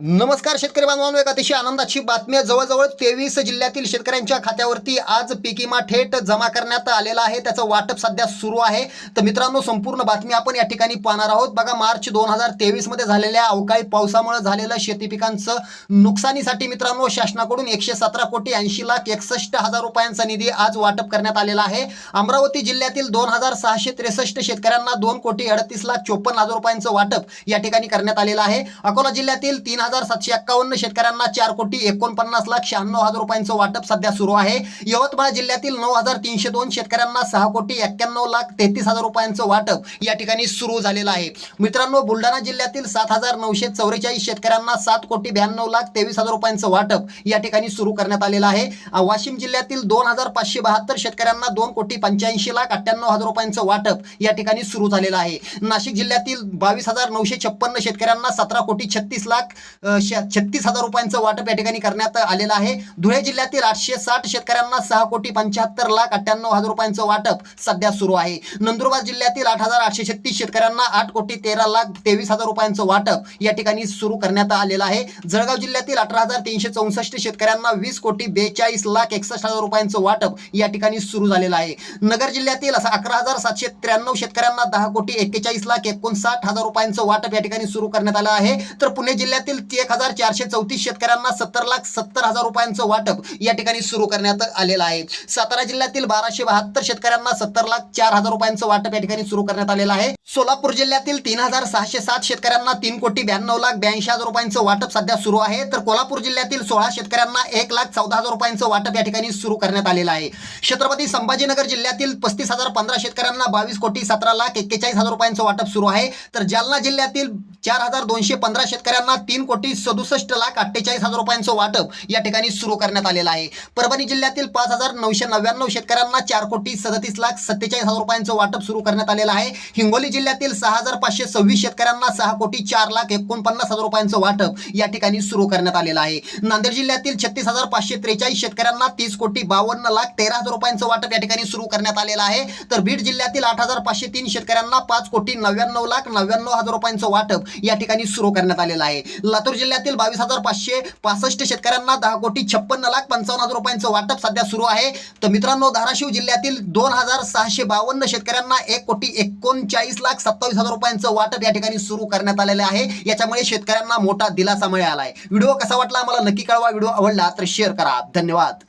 नमस्कार शेतकरी बांधवांनो एक अतिशय आनंदाची बातमी जवळजवळ तेवीस जिल्ह्यातील शेतकऱ्यांच्या खात्यावरती आज पीक विमा थेट जमा करण्यात आलेला आहे. त्याचं वाटप सध्या सुरू आहे. तर मित्रांनो संपूर्ण बातमी आपण या ठिकाणी पाहणार आहोत. बघा मार्च दोन हजार तेवीसमध्ये झालेल्या अवकाळी पावसामुळे झालेलं शेती पिकांचं नुकसानीसाठी मित्रांनो शासनाकडून एकशे सतरा कोटी ऐंशी लाख एकसष्ट हजार रुपयांचा निधी आज वाटप करण्यात आलेला आहे. अमरावती जिल्ह्यातील दोन हजार सहाशे त्रेसष्ट शेतकऱ्यांना दोन कोटी अडतीस लाख चोपन्न हजार रुपयांचं वाटप या ठिकाणी करण्यात आलेलं आहे. अकोला जिल्ह्यातील तीन हजार सातशे एक्कावन्न शेतकऱ्यांना चार कोटी एकोणपन्नास लाख शहाण्णव हजार रुपयांचं वाटप सध्या सुरू आहे. यवतमाळ जिल्ह्यातील नऊ हजार तीनशे दोन शेतकऱ्यांना सहा कोटी एक्क्याण्णव लाख तेहतीस हजार रुपयांचं वाटप या ठिकाणी सुरू झालेलं आहे. मित्रांनो बुलढाणा जिल्ह्यातील सात हजार नऊशे चौवेचाळीस शेतकऱ्यांना सात कोटी ब्याण्णव लाख तेवीस हजार रुपयांचं वाटप या ठिकाणी सुरू करण्यात आलेलं आहे. वाशिम जिल्ह्यातील दोन हजार पाचशे बहात्तर शेतकऱ्यांना दोन कोटी पंच्याऐंशी लाख अठ्ठ्याण्णव हजार रुपयांचं वाटप या ठिकाणी सुरू झालेलं आहे. नाशिक जिल्ह्यातील बावीस हजार नऊशे छप्पन्न शेतकऱ्यांना सतरा कोटी छत्तीस लाख छत्तीस हजार रुपयांचं वाटप या ठिकाणी करण्यात आलेलं आहे. धुळे जिल्ह्यातील आठशे साठ शेतकऱ्यांना सहा कोटी पंच्याहत्तर लाख अठ्ठ्याण्णव हजार रुपयांचं वाटप सध्या सुरू आहे. नंदुरबार जिल्ह्यातील आठ हजार आठशे छत्तीस शेतकऱ्यांना आठ कोटी तेरा लाख तेवीस हजार रुपयांचं वाटप या ठिकाणी सुरू करण्यात आलेलं आहे. जळगाव जिल्ह्यातील अठरा हजार तीनशे चौसष्ट शेतकऱ्यांना वीस कोटी बेचाळीस लाख एकसष्ट हजार रुपयांचं वाटप या ठिकाणी सुरू झालेलं आहे. नगर जिल्ह्यातील असं अकरा हजार सातशे त्र्याण्णव शेतकऱ्यांना दहा कोटी एक्केचाळीस लाख एकोणसाठ हजार रुपयांचं वाटप या ठिकाणी सुरू करण्यात आलं आहे. तर पुणे जिल्ह्यातील एक हजार चारशे चौतीस शेतकऱ्यांना सत्तर लाख सत्तर हजार रुपयांचं वाटप या ठिकाणी सुरू करण्यात आलेलं आहे. सातारा जिल्ह्यातील बाराशे बहात्तर शेतकऱ्यांना सत्तर लाख चार हजार रुपयांचं वाटप या ठिकाणी सुरू करण्यात आलेलं आहे. सोलापूर जिल्ह्यातील तीन हजार सहाशे सात शेतकऱ्यांना तीन कोटी ब्याण्णव लाख ब्याऐंशी हजार रुपयांचं वाटप सध्या सुरू आहे. तर कोल्हापूर जिल्ह्यातील सोळा शेतकऱ्यांना एक लाख चौदा हजार रुपयांचं वाटप या ठिकाणी सुरू करण्यात आलेलं आहे. छत्रपती संभाजीनगर जिल्ह्यातील पस्तीस हजार पंधरा शेतकऱ्यांना बावीस कोटी सतरा लाख एक्केचाळीस हजार रुपयांचं वाटप सुरू आहे. तर जालना जिल्ह्यातील चार हजार दोनशे पंधरा शेतकऱ्यांना तीन कोटी सदुसष्ट लाख अठ्ठेचाळीस हजार रुपयांचं वाटप या ठिकाणी सुरू करण्यात आलेलं आहे. परभणी जिल्ह्यातील पाच हजार नऊशे नव्याण्णव शेतकऱ्यांना चार कोटी सदतीस लाख सत्तेचाळीस हजार रुपयांचं वाटप सुरू करण्यात आलेलं आहे. हिंगोली जिल्ह्यातील सहा हजार पाचशे सव्वीस शेतकऱ्यांना सहा कोटी चार लाख एकोणपन्नास हजार रुपयांचं वाटप या ठिकाणी सुरू करण्यात आलेलं आहे. नांदेड जिल्ह्यातील छत्तीस हजार पाचशे त्रेचाळीस शेतकऱ्यांना तीस कोटी बावन्न लाख तेरा हजार रुपयांचं वाटप या ठिकाणी सुरू करण्यात आलेलं आहे. तर बीड जिल्ह्यातील आठ हजार पाचशे तीन शेतकऱ्यांना पाच कोटी नव्याण्णव लाख नव्याण्णव हजार रुपयांचं वाटप या ठिकाणी सुरू करण्यात आलेलं आहे. लातूर जिल्ह्यातील बावीस हजार पाचशे पासष्ट शेतकऱ्यांना दहा कोटी छप्पन्न लाख पंचावन्न हजार रुपयांचं वाटप सध्या सुरू आहे. तर मित्रांनो धाराशिव जिल्ह्यातील दोन हजार सहाशे बावन्न शेतकऱ्यांना एक कोटी एकोणचाळीस लाख सत्तावीस हजार रुपयांचं वाटप या ठिकाणी सुरू करण्यात आलेलं आहे. याच्यामुळे शेतकऱ्यांना मोठा दिलासा मिळाला आहे व्हिडिओ कसा वाटला? आम्हाला नक्की कळवा. व्हिडिओ आवडला तर शेअर करा. धन्यवाद.